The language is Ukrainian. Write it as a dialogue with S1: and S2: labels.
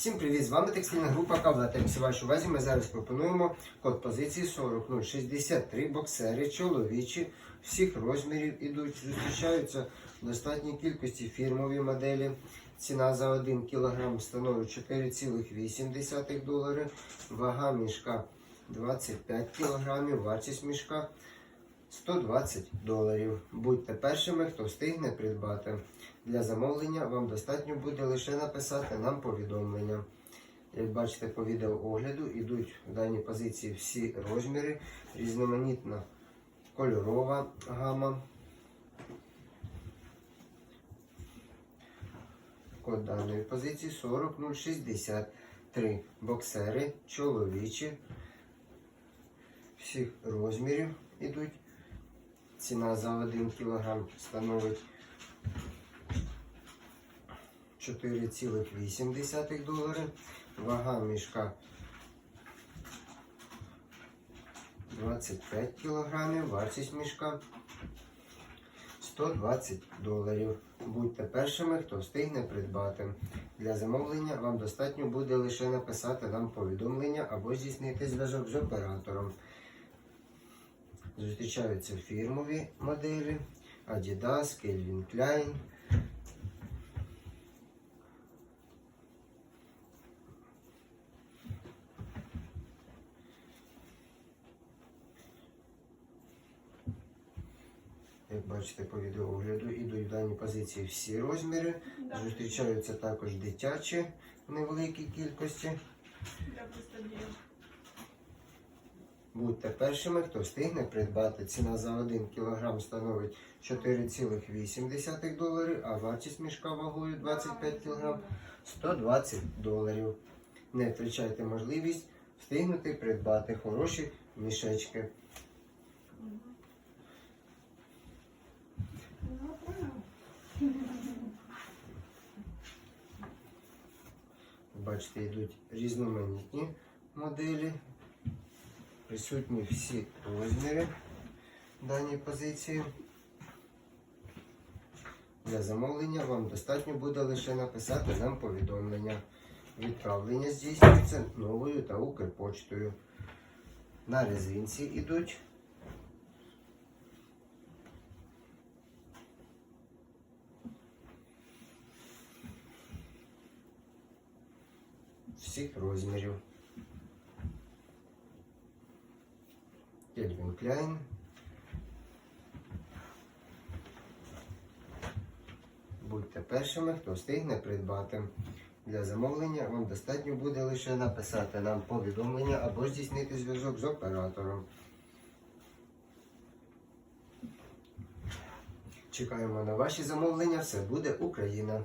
S1: Всім привіт! З вами текстильна група Кавлатекс. Вашій увазі ми зараз пропонуємо код позиції 40063 боксери чоловічі всіх розмірів ідуть. Зустрічаються в достатній кількості фірмові моделі. Ціна за 1 кг становить 4,8 долари. Вага мішка 25 кг, вартість мішка 120 доларів. Будьте першими, хто встигне придбати. Для замовлення вам достатньо буде лише написати нам повідомлення. Як бачите по відеоогляду, йдуть в даній позиції всі розміри, різноманітна кольорова гама. Код даної позиції 40063. Боксери чоловічі всіх розмірів ідуть. Ціна за 1 кг становить 4,8 долари. Вага мішка 25 кг. Вартість мішка 120 доларів. Будьте першими, хто встигне придбати. Для замовлення вам достатньо буде лише написати нам повідомлення або здійснити зв'язок з оператором. Зустрічаються фірмові моделі Adidas, Calvin Klein. Як бачите по відеоогляду, ідуть в даній позиції всі розміри. Зустрічаються також дитячі в невеликій кількості.
S2: Для.
S1: Будьте першими, хто встигне придбати. Ціна за 1 кг становить 4,8 доларів, а вартість мішка вагою 25 кг 120 доларів. Не втрачайте можливість встигнути придбати хороші мішечки. Бачите, йдуть різноманітні моделі. Присутні всі розміри даній позиції. Для замовлення вам достатньо буде лише написати нам повідомлення. Відправлення здійснюється новою та Укрпочтою. На резинці йдуть. Всіх розмірів. Кляйн. Будьте першими, хто встигне придбати. Для замовлення вам достатньо буде лише написати нам повідомлення або здійснити зв'язок з оператором. Чекаємо на ваші замовлення. Все буде Україна!